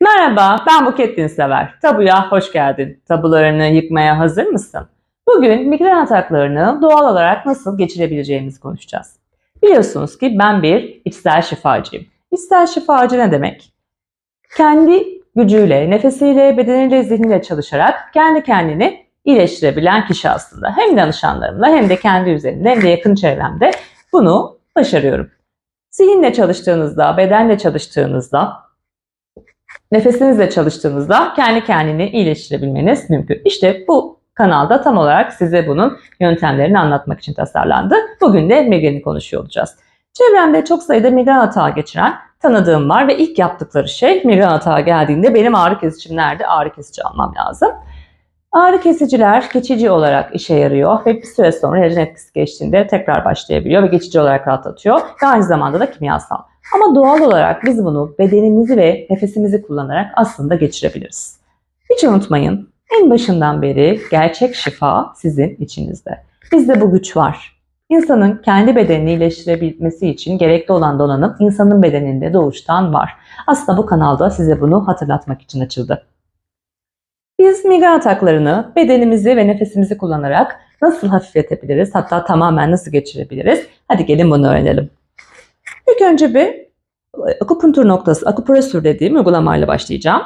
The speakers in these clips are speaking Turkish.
Merhaba, ben Buket Dinsever. Tabuya hoş geldin. Tabularını yıkmaya hazır mısın? Bugün migren ataklarını doğal olarak nasıl geçirebileceğimizi konuşacağız. Biliyorsunuz ki ben bir içsel şifacıyım. İçsel şifacı ne demek? Kendi gücüyle, nefesiyle, bedeniyle, zihniyle çalışarak kendi kendini iyileştirebilen kişi aslında. Hem danışanlarımla hem de kendi üzerimde hem de yakın çevremde bunu başarıyorum. Zihinle çalıştığınızda, bedenle çalıştığınızda nefesinizle çalıştığınızda kendi kendini iyileştirebilmeniz mümkün. İşte bu kanalda tam olarak size bunun yöntemlerini anlatmak için tasarlandı. Bugün de migreni konuşuyor olacağız. Çevremde çok sayıda migren atağı geçiren tanıdığım var ve ilk yaptıkları şey migren atağı geldiğinde benim ağrı kesicim nerede? Ağrı kesici almam lazım. Ağrı kesiciler geçici olarak işe yarıyor ve bir süre sonra ilacın etkisi geçtiğinde tekrar başlayabiliyor ve geçici olarak rahatlatıyor ve aynı zamanda da kimyasal. Ama doğal olarak biz bunu bedenimizi ve nefesimizi kullanarak aslında geçirebiliriz. Hiç unutmayın, en başından beri gerçek şifa sizin içinizde. Bizde bu güç var. İnsanın kendi bedenini iyileştirebilmesi için gerekli olan donanım insanın bedeninde doğuştan var. Aslında bu kanalda size bunu hatırlatmak için açıldı. Biz migren ataklarını bedenimizi ve nefesimizi kullanarak nasıl hafifletebiliriz, hatta tamamen nasıl geçirebiliriz? Hadi gelin bunu öğrenelim. İlk önce bir akupunktur noktası, akupresür dediğim uygulamayla başlayacağım.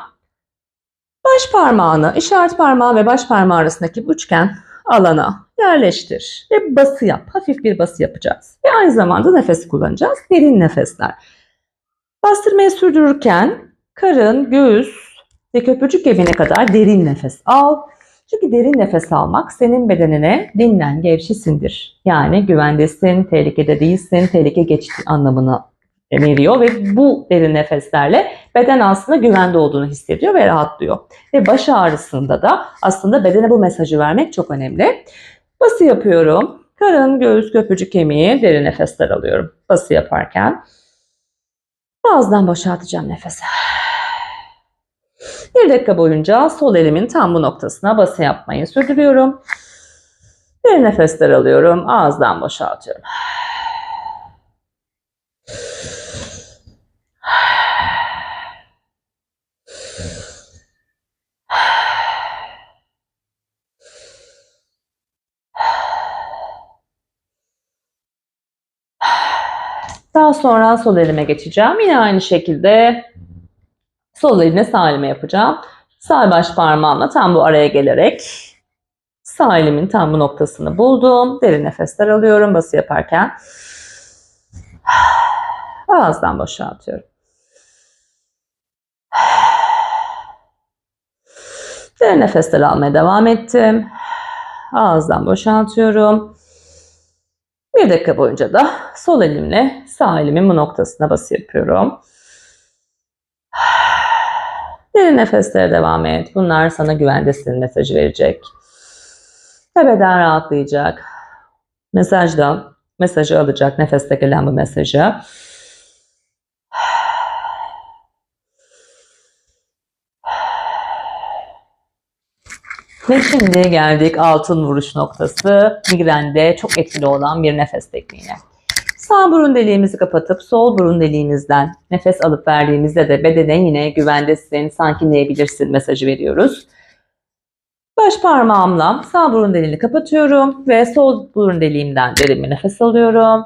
Baş parmağını, işaret parmağı ve baş parmağı arasındaki üçgen alana yerleştir ve bası yap. Hafif bir bası yapacağız. Ve aynı zamanda nefes kullanacağız. Derin nefesler. Bastırmayı sürdürürken karın, göğüs ve köprücük kemiğine kadar derin nefes al. Çünkü derin nefes almak senin bedenine dinlen, gevşesindir. Yani güvendesin, tehlikede değilsin, tehlike geçti anlamını veriyor ve bu derin nefeslerle beden aslında güvende olduğunu hissediyor ve rahatlıyor. Ve baş ağrısında da aslında bedene bu mesajı vermek çok önemli. Bası yapıyorum. Karın, göğüs, köprücük kemiği derin nefesler alıyorum. Bası yaparken. Ağızdan boşaltacağım nefesi. Bir dakika boyunca sol elimin tam bu noktasına bası yapmayı sürdürüyorum. Bir nefesler alıyorum. Ağızdan boşaltıyorum. Daha sonra sol elime geçeceğim. Yine aynı şekilde sol eline sağ elime yapacağım. Sağ baş parmağımla tam bu araya gelerek sağ elimin tam bu noktasını buldum. Derin nefesler alıyorum bası yaparken. Ağızdan boşaltıyorum. Derin nefesler almaya devam ettim. Ağızdan boşaltıyorum. Bir dakika boyunca da sol elimle sağ elimin bu noktasına bası yapıyorum. Derin nefeslere devam et. Bunlar sana güvendesin mesajı verecek. Ve beden rahatlayacak. Mesaj da mesajı alacak. Nefeste gelen bu mesajı. Ve şimdi geldik altın vuruş noktası. Migrende çok etkili olan bir nefes tekniğine. Sağ burun deliğimizi kapatıp sol burun deliğimizden nefes alıp verdiğimizde de bedene yine güvendesin, sakinleyebilirsin mesajı veriyoruz. Baş parmağımla sağ burun deliğini kapatıyorum ve sol burun deliğimden derin bir nefes alıyorum.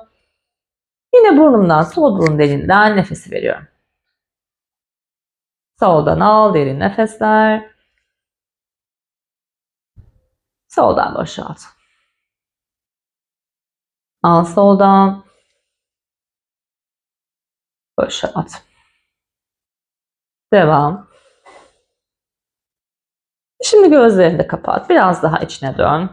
Yine burnumdan sol burun deliğinden nefesi veriyorum. Soldan al derin nefesler. Soldan boşalt. Al soldan. Boşalt. Devam. Şimdi gözlerini de kapat. Biraz daha içine dön.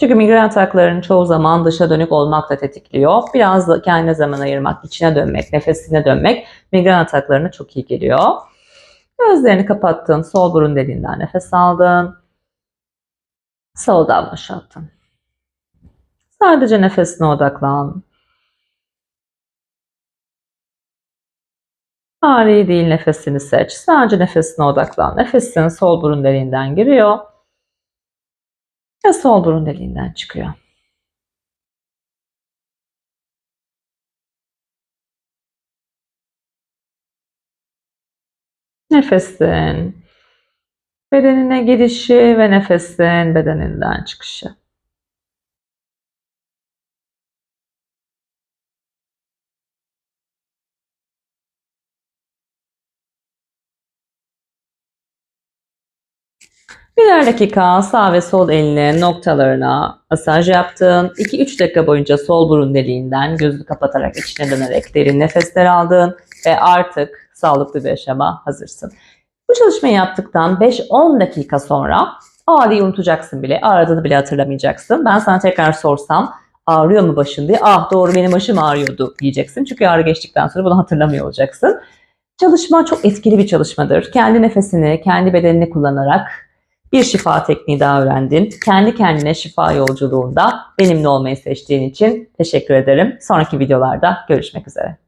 Çünkü migren ataklarının çoğu zaman dışa dönük olmak da tetikliyor. Biraz da kendine zaman ayırmak, içine dönmek, nefesine dönmek migren ataklarına çok iyi geliyor. Gözlerini kapattın. Sol burun deliğinden nefes aldın. Soldan boşalttın. Sadece nefesine odaklan. Ağrıyı değil nefesini seç. Sadece nefesine odaklan. Nefesin sol burun deliğinden giriyor ve sol burun deliğinden çıkıyor. Nefesin bedenine girişi ve nefesin bedeninden çıkışı. Birer dakika sağ ve sol elinin noktalarına masaj yaptın. 2-3 dakika boyunca sol burun deliğinden gözünü kapatarak içine dönerek derin nefesler aldın ve artık sağlıklı bir yaşama hazırsın. Bu çalışmayı yaptıktan 5-10 dakika sonra ağrıyı unutacaksın bile. Ağrıdığını bile hatırlamayacaksın. Ben sana tekrar sorsam ağrıyor mu başın diye ah doğru benim başım ağrıyordu diyeceksin. Çünkü ağrı geçtikten sonra bunu hatırlamıyor olacaksın. Çalışma çok etkili bir çalışmadır. Kendi nefesini, kendi bedenini kullanarak bir şifa tekniği daha öğrendin. Kendi kendine şifa yolculuğunda benimle olmayı seçtiğin için teşekkür ederim. Sonraki videolarda görüşmek üzere.